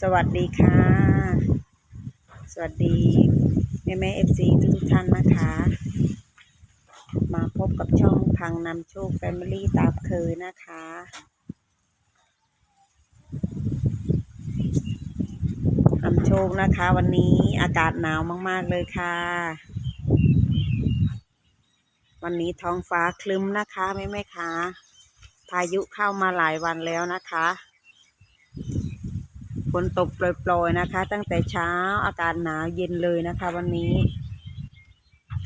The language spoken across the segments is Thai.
สวัสดีค่ะ สวัสดี แม่แม่เอฟซีทุกท่านนะคะ มาพบกับช่องพังนำโชคแฟมิลี่ตามเคยนะคะ นำโชคนะคะ วันนี้อากาศหนาวมาก ๆ เลยค่ะ วันนี้ท้องฟ้าคลึ้มนะคะแม่แม่คะพายุเข้ามาหลายวันแล้วนะคะ ฝนตกโปรยๆนะคะ ตั้งแต่เช้าอากาศหนาวเย็นเลยนะคะ วันนี้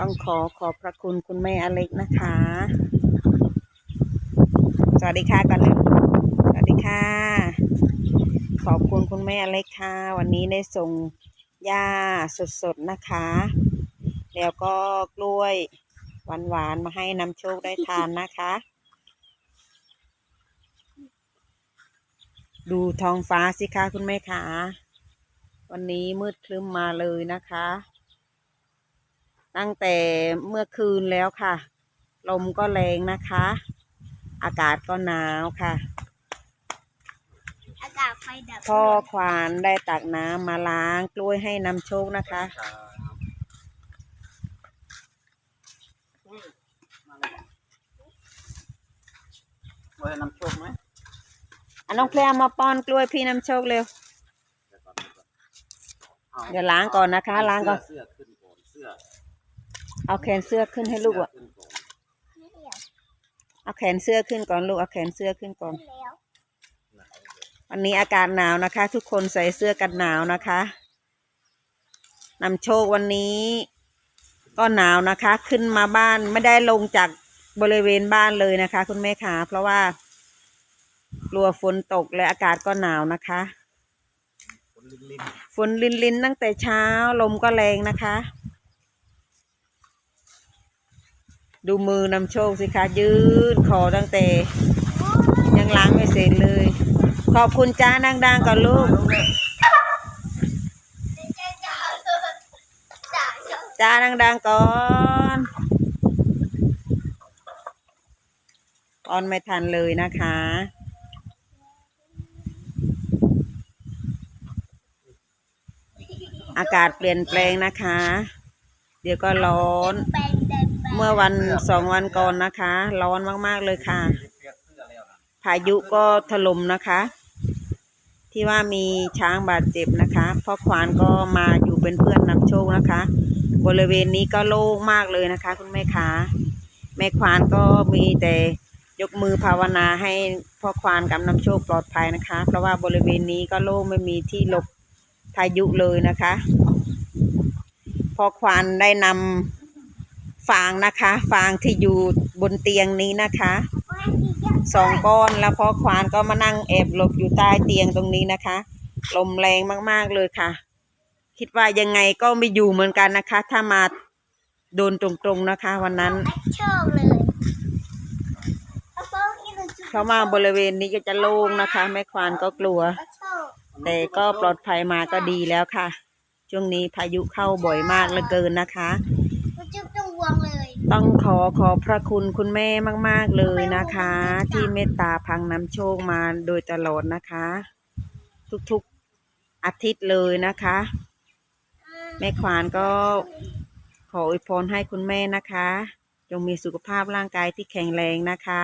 ต้องขอขอบพระคุณคุณแม่อเล็กนะคะ สวัสดีค่ะก่อนเลยสวัสดีค่ะ ขอบคุณคุณแม่อเล็กค่ะ วันนี้ได้ส่งหญ้าสดๆนะคะ แล้วก็กล้วยหวานๆมาให้นำโชคได้ทานนะคะ ดูท้องฟ้าสิคะคุณแม่ขาวันนี้มืดครึ้มมาเลยนะคะ ตั้งแต่เมื่อคืนแล้วค่ะ ลมก็แรงนะคะ อากาศก็หนาวค่ะ อากาศไฟดับพ่อควานได้ตักน้ำมาล้างกล้วยให้นำโชคนะคะเมื่อนำโชคไหม อันน้องเพลมาป้อนกล้วยพี่นำโชคเร็ว เดี๋ยวล้างก่อนนะคะ ล้างก่อน เสื้อขึ้นก่อนเสื้อเอาแขนเสื้อขึ้นให้ลูกอะขึ้นก่อนเอาแขนเสื้อขึ้นก่อนลูก เอาแขนเสื้อขึ้นก่อนแล้ววันนี้อากาศหนาวนะคะ ทุกคนใส่เสื้อกันหนาวนะคะนำโชควันนี้ ก็หนาวนะคะ ขึ้นมาบ้านไม่ได้ลงจากบริเวณบ้านเลยนะคะ คุณแม่ขาเพราะว่า กลัวฝนตกและอากาศก็หนาวนะคะ ฝนลินลินฝนลินลินตั้งแต่เช้าลมก็แรงนะคะ ดูมือนำโชคสิคะยืดคอตั้งแต่ ยังล้างไม่เสร็จเลย ขอบคุณจ้าดังๆก่อนลูกจ่าจ่าจ่าจ้าดังๆก่อนออนไม่ทันเลยนะคะ อากาศเปลี่ยนแปลงนะคะ เดี๋ยวก็ร้อน เมื่อวันสองวันก่อนนะคะ ร้อนมากๆเลยค่ะ พายุก็ถล่มนะคะ ที่ว่ามีช้างบาดเจ็บนะคะพ่อควานก็มาอยู่เป็นเพื่อนนำโชคนะคะ บริเวณนี้ก็โล่งมากเลยนะคะ คุณแม่คะแม่ควานก็มีแต่ยกมือภาวนาให้พ่อควานกับนำโชคปลอดภัยนะคะ เพราะว่าบริเวณนี้ก็โล่งไม่มีที่หลบ พายุเลยนะคะพ่อควานได้นำฟางนะคะ ฟางที่อยู่บนเตียงนี้นะคะสองก้อนแล้วพอควานก็มานั่งแอบหลบอยู่ใต้เตียงตรงนี้นะคะ ลมแรงมากๆเลยค่ะ คิดว่ายังไงก็ไม่อยู่เหมือนกันนะคะ ถ้ามาโดนตรงๆนะคะ วันนั้นชอบเลยเอาโป๊ะอีกหนึ่งจุดเพราะว่าบริเวณนี้ก็จะโล่งนะคะ แม่ควานก็กลัวชอบ แต่ก็ปลอดภัยมาก็ดีแล้วค่ะ ช่วงนี้พายุเข้าบ่อยมากเหลือเกินนะคะมันจุดตรงวงเลย ต้องขอขอบพระคุณคุณแม่มาก ๆ เลยนะคะ ที่เมตตาพังน้ำโชคมาโดยตลอดนะคะ ทุกๆอาทิตย์เลยนะคะ แม่ขวานก็ขออวยพรให้คุณแม่นะคะ จงมีสุขภาพร่างกายที่แข็งแรงนะคะ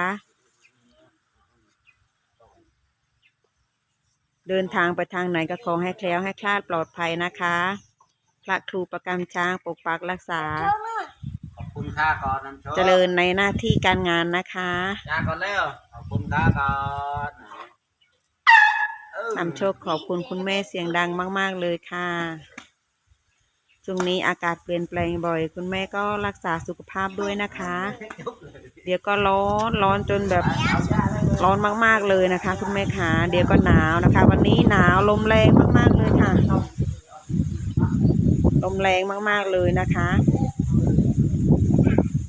เดินทางไปทางไหนก็ขอให้แคล้วให้คลาดปลอดภัยนะคะ พระครูประกำช้างปกปักรักษาชอบมากขอบคุณค่าก่อนนำโชคเจริญในหน้าที่การงานนะคะจ้าก่อนเร็วขอบคุณค่าก่อนเออนำโชคขอบคุณคุณแม่เสียงดังมาก ๆ เลยค่ะช่วงนี้อากาศเปลี่ยนแปลงบ่อย คุณแม่ก็รักษาสุขภาพด้วยนะคะ เดี๋ยวก็ร้อนร้อนจนแบบ ร้อนมาก ๆเลยนะคะ คุณแม่ขาเดี๋ยวก็หนาวนะคะ วันนี้หนาวลมแรงมากๆเลยค่ะ ลมแรงมากๆเลยนะคะ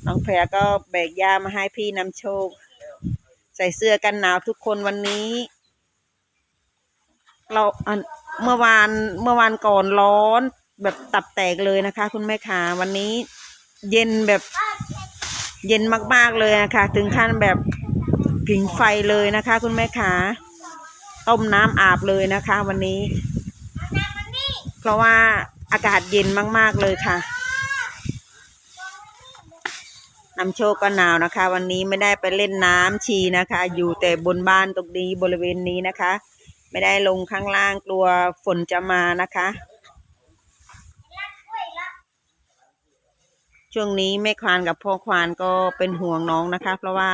น้องแพรก็แบกยามาให้พี่นำโชค ใส่เสื้อกันหนาวทุกคนวันนี้ เราเมื่อวานเมื่อวานก่อนร้อนแบบตับแตกเลยนะคะ คุณแม่ขาวันนี้เย็นแบบเย็นมากๆเลยนะคะ ถึงขั้นแบบ ผิงไฟเลยนะคะ คุณแม่ขาต้มน้ำอาบเลยนะคะ วันนี้ เพราะว่าอากาศเย็นมาก ๆ เลยค่ะนำโชคก็หนาวนะคะ วันนี้ไม่ได้ไปเล่นน้ำชีนะคะ อยู่แต่บนบ้านตรงนี้บริเวณนี้นะคะ ไม่ได้ลงข้างล่างกลัวฝนจะมานะคะ ช่วงนี้แม่ควานกับพ่อควานก็เป็นห่วงน้องนะคะ เพราะว่า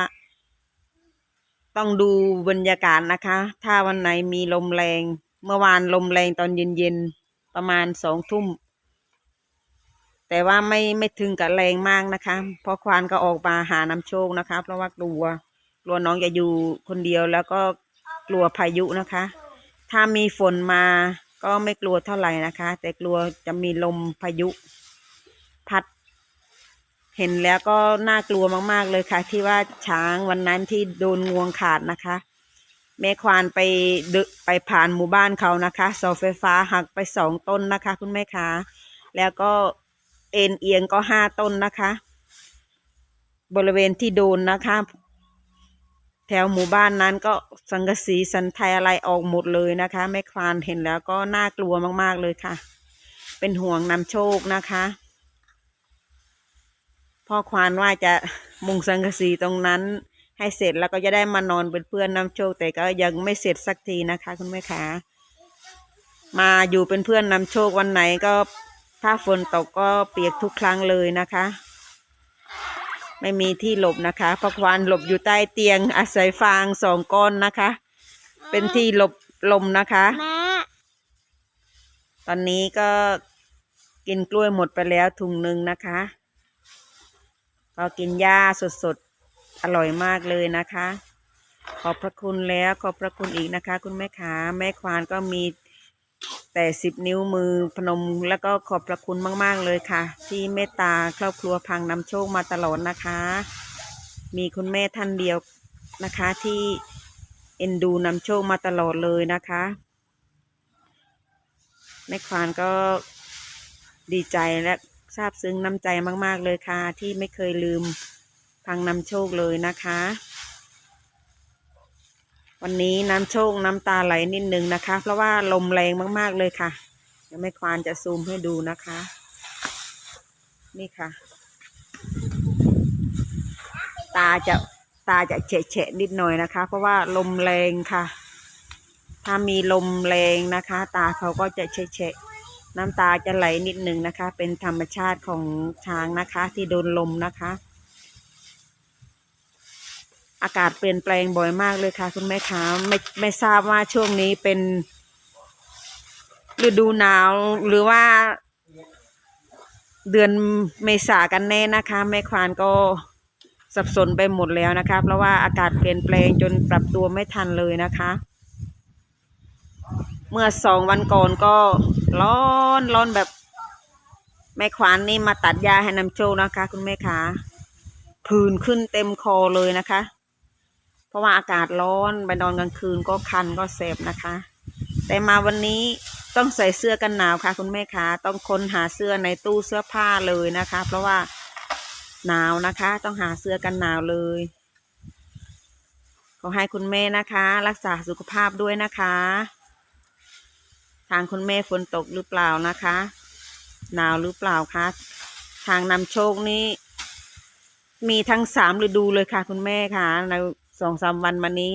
ต้องดูบรรยากาศนะคะ ถ้าวันไหนมีลมแรง เมื่อวานลมแรงตอนเย็นๆ ประมาณสองทุ่ม แต่ว่าไม่ไม่ถึงกับแรงมากนะคะ เพราะควานก็ออกมาหาน้ำโชคนะคะ เพราะว่ากลัว กลัวน้องจะอยู่คนเดียวแล้วก็กลัวพายุนะคะ ถ้ามีฝนมาก็ไม่กลัวเท่าไหร่นะคะ แต่กลัวจะมีลมพายุ เห็นแล้วก็น่ากลัวมากๆเลยค่ะ ที่ว่าช้างวันนั้นที่โดนงวงขาดนะคะ แม่ควานไปเดนไปผ่านหมู่บ้านเขานะคะเสาไฟฟ้าหักไปสองต้นนะคะ คุณแม่คะแล้วก็เอ็นเอียงก็ห้าต้นนะคะ บริเวณที่โดนนะคะ แถวหมู่บ้านนั้นก็สังกะสีสันไทยอะไรออกหมดเลยนะคะ แม่ควานเห็นแล้วก็น่ากลัวมากๆเลยค่ะ เป็นห่วงนำโชคนะคะ พ่อควานว่าจะมุงสังกะสีตรงนั้น ให้เสร็จแล้วก็จะได้มานอนเป็นเพื่อนน้ำโชค แต่ก็ยังไม่เสร็จสักทีนะคะ คุณแม่ขามาอยู่เป็นเพื่อนนำโชควันไหนก็ถ้าฝนตกก็เปียกทุกครั้งเลยนะคะ ไม่มีที่หลบนะคะพ่อควานหลบอยู่ใต้เตียงอาศัยฟางสองก้อนนะคะ เป็นที่หลบลมนะคะแม่ตอนนี้ก็กินกล้วยหมดไปแล้วถุงหนึ่งนะคะ ก็กินหญ้าสดๆ อร่อยมากเลยนะคะ ขอบพระคุณแล้วขอบพระคุณอีกนะคะ คุณแม่ขาแม่ควานก็มีแต่สิบนิ้วมือพนมแล้วก็ขอบพระคุณมาก ๆ เลยค่ะ ที่เมตตาครอบครัวพังนำโชคมาตลอดนะคะ มีคุณแม่ท่านเดียวนะคะที่เอ็นดูนำโชคมาตลอดเลยนะคะแม่ควานก็ดีใจและ ซาบซึ้งน้ำใจมาก ๆ เลยค่ะ ที่ไม่เคยลืมพังนำโชคเลยนะคะ วันนี้น้ำโชคน้ำตาไหลนิดนึงนะคะ เพราะว่าลมแรงมาก ๆ เลยค่ะ เดี๋ยวแม่ควานจะซูมให้ดูนะคะ นี่ค่ะ ตาจะตาจะเฉะๆนิดหน่อยนะคะ เพราะว่าลมแรงค่ะ ถ้ามีลมแรงนะคะ ตาเขาก็จะเฉะๆ น้ำตาจะไหลนิดหนึ่งนะคะ เป็นธรรมชาติของช้างนะคะ ที่โดนลมนะคะ อากาศเปลี่ยนแปลงบ่อยมากเลยค่ะ คุณแม่คะไม่ไม่ทราบว่าช่วงนี้เป็นฤดูหนาวหรือว่าเดือนเมษากันแน่นะคะ แม่ควานก็สับสนไปหมดแล้วนะคะ เพราะว่าอากาศเปลี่ยนแปลงจนปรับตัวไม่ทันเลยนะคะ เมื่อสองวันก่อนก็ร้อนร้อนแบบแม่ควานนี่มาตัดหญ้าให้น้ำโชคนะคะ คุณแม่คะผื่นขึ้นเต็มคอเลยนะคะ เพราะว่าอากาศร้อนไปนอนกลางคืนก็คันก็เสบนะคะ แต่มาวันนี้ต้องใส่เสื้อกันหนาวค่ะ คุณแม่คะต้องค้นหาเสื้อในตู้เสื้อผ้าเลยนะคะ เพราะว่าหนาวนะคะ ต้องหาเสื้อกันหนาวเลยขอให้คุณแม่นะคะ รักษาสุขภาพด้วยนะคะางคุณแม่ฝนตกหรือเปล่านะคะ หนาวหรือเปล่าคะทางนำโชคนี้ มีทั้งสามฤดูเลยค่ะ คุณแม่ค่ะ ในสองสามวันมานี้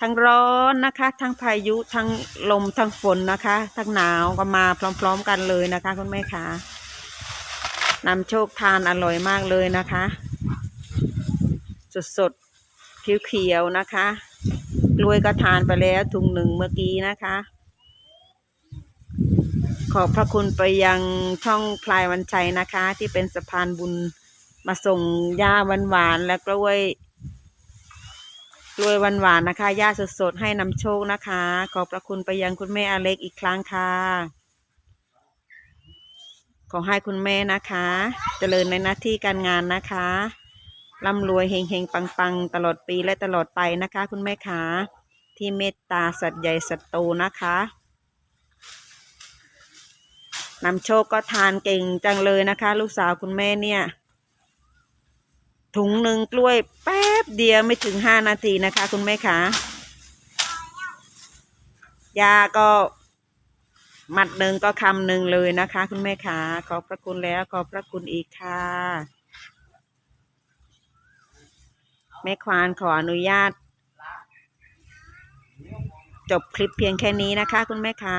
ทั้งร้อนนะคะ ทั้งพายุทั้งลมทั้งฝนนะคะ ทั้งหนาวก็มาพร้อม ๆ กันเลยนะคะ คุณแม่ค่ะนำโชคทานอร่อยมากเลยนะคะ สดๆเขียวๆนะคะกล้วยก็ทานไปแล้วถุงหนึ่งเมื่อกี้นะคะ ขอบพระคุณไปยังช่องพลายวันชัยนะคะ ที่เป็นสะพานบุญมาส่งหญ้าหวานๆและกล้วยกล้วยหวานๆนะคะหญ้าสดๆให้นำโชคนะคะ ขอบพระคุณไปยังคุณแม่อาเล็กอีกครั้งค่ะ ขอให้คุณแม่นะคะเจริญในหน้าที่การงานนะคะร่ำรวยเฮงๆ ปังๆ ตลอดปีและตลอดไปนะคะ คุณแม่ขาที่เมตตาสัตว์ใหญ่สัตว์โตนะคะ นำโชคก็ทานเก่งจังเลยนะคะ ลูกสาวคุณแม่เนี่ย ถุงหนึ่งกล้วยแป๊บเดียวไม่ถึงห้านาทีนะคะ คุณแม่ขายาก็หมัดหนึ่งก็คำหนึ่งเลยนะคะ คุณแม่ขาขอบพระคุณแล้วขอบพระคุณอีกค่ะแม่ควานขออนุญาต จบคลิปเพียงแค่นี้นะคะ คุณแม่ขา